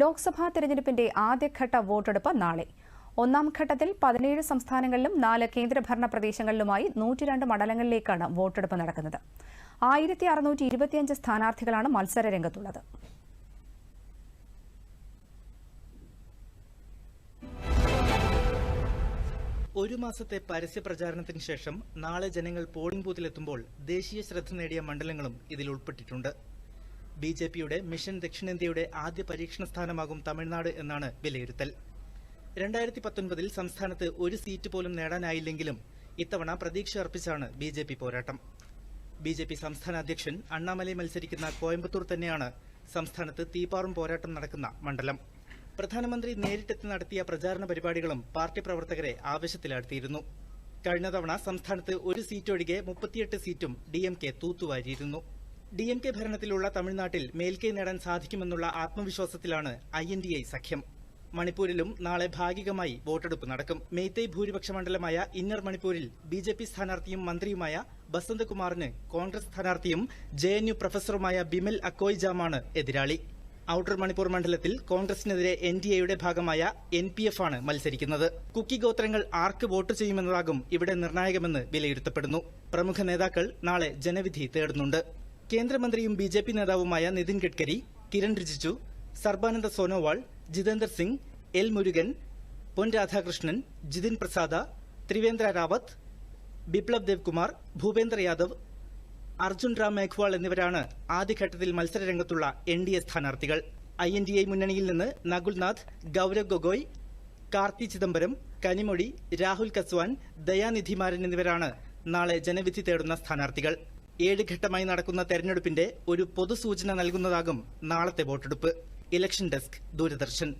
ലോക്സഭാ തെരഞ്ഞെടുപ്പിന്റെ ആദ്യഘട്ട വോട്ടെടുപ്പ് നാളെ. ഒന്നാം ഘട്ടത്തിൽ പതിനേഴ് സംസ്ഥാനങ്ങളിലും നാല് കേന്ദ്രഭരണ പ്രദേശങ്ങളിലുമായി നൂറ്റിരണ്ട് മണ്ഡലങ്ങളിലേക്കാണ് വോട്ടെടുപ്പ് നടക്കുന്നത്. ആയിരത്തി അറുന്നൂറ്റി ഇരുപത്തിയഞ്ച് സ്ഥാനാർത്ഥികളാണ് മത്സര രംഗത്തുള്ളത്. ഒരു മാസത്തെ പരസ്യ പ്രചാരണത്തിന് ശേഷം നാളെ ജനങ്ങൾ പോളിംഗ് ബൂത്തിലെത്തുമ്പോൾ ദേശീയ ശ്രദ്ധ നേടിയ മണ്ഡലങ്ങളും ഇതിൽ ഉൾപ്പെട്ടിട്ടുണ്ട്. ബി ജെ പിയുടെ മിഷൻ ദക്ഷിണേന്ത്യയുടെ ആദ്യ പരീക്ഷണ സ്ഥാനമാകും തമിഴ്നാട് എന്നാണ് വിലയിരുത്തൽ. രണ്ടായിരത്തി പത്തൊൻപതിൽ സംസ്ഥാനത്ത് ഒരു സീറ്റ് പോലും നേടാനായില്ലെങ്കിലും ഇത്തവണ പ്രതീക്ഷ അർപ്പിച്ചാണ് ബി ജെ പി പോരാട്ടം. ബി ജെ പി സംസ്ഥാന അധ്യക്ഷൻ അണ്ണാമലൈ മത്സരിക്കുന്ന കോയമ്പത്തൂർ തന്നെയാണ് സംസ്ഥാനത്ത് തീപാറും പോരാട്ടം നടക്കുന്ന മണ്ഡലം. പ്രധാനമന്ത്രി നേരിട്ടെത്തി നടത്തിയ പ്രചാരണ പരിപാടികളും പാർട്ടി പ്രവർത്തകരെ ആവേശത്തിലാഴ്ത്തിയിരുന്നു. കഴിഞ്ഞ തവണ സംസ്ഥാനത്ത് ഒരു സീറ്റൊഴികെ മുപ്പത്തിയെട്ട് സീറ്റും ഡി എം കെ തൂത്തുവാരിയിരുന്നു. ഡി എം കെ ഭരണത്തിലുള്ള തമിഴ്നാട്ടിൽ മേൽക്കൈ നേടാൻ സാധിക്കുമെന്നുള്ള ആത്മവിശ്വാസത്തിലാണ് ഐ എൻ ഡി ഐ സഖ്യം. മണിപ്പൂരിലും നാളെ ഭാഗികമായി വോട്ടെടുപ്പ് നടക്കും. മെയ്തൈ ഭൂരിപക്ഷ മണ്ഡലമായ ഇന്നർ മണിപ്പൂരിൽ ബി ജെ പി സ്ഥാനാർത്ഥിയും മന്ത്രിയുമായ ബസന്തകുമാറിന് കോൺഗ്രസ് സ്ഥാനാർത്ഥിയും ജെ എൻ യു പ്രൊഫസറുമായ ബിമൽ അക്കോയ്ജാമാണ് എതിരാളി. ഔട്ടർ മണിപ്പൂർ മണ്ഡലത്തിൽ കോൺഗ്രസിനെതിരെ എൻ ഡി എയുടെ ഭാഗമായ എൻ പി എഫ് ആണ് മത്സരിക്കുന്നത്. കുക്കി ഗോത്രങ്ങൾ ആർക്ക് വോട്ട് ചെയ്യുമെന്നതാകും ഇവിടെ നിർണായകമെന്ന് വിലയിരുത്തപ്പെടുന്നു. പ്രമുഖ നേതാക്കൾ നാളെ ജനവിധി തേടുന്നുണ്ട്. കേന്ദ്രമന്ത്രിയും ബി ജെ പി നേതാവുമായ നിതിൻ ഗഡ്കരി കിരൺ റിജിജു സർബാനന്ദ സോനോവാൾ ജിതേന്ദർ സിംഗ് എൽ മുരുകൻ പൊൻ രാധാകൃഷ്ണൻ ജിതിൻ പ്രസാദ ത്രിവേന്ദ്ര റാവത്ത് ബിപ്ലബ് ദേവ്കുമാർ ഭൂപേന്ദ്ര യാദവ് അർജുൻ റാം മേഘ്വാൾ എന്നിവരാണ് ആദ്യഘട്ടത്തിൽ മത്സരരംഗത്തുള്ള എൻ ഡി എ സ്ഥാനാർത്ഥികൾ. ഐ എൻ ഡി മുന്നണിയിൽ നിന്ന് നകുൽനാഥ് ഗൌരവ് ഗൊഗോയ് കാർത്തി ചിദംബരം കനിമൊഴി രാഹുൽ കസ്വാൻ ദയാനിധിമാരൻ എന്നിവരാണ് നാളെ ജനവിധി തേടുന്ന സ്ഥാനാർത്ഥികൾ. ഏഴ് ഘട്ടമായി നടക്കുന്ന തെരഞ്ഞെടുപ്പിന്റെ ഒരു പൊതുസൂചന നൽകുന്നതാകും നാളത്തെ വോട്ടെടുപ്പ്. Election desk Doordarshan.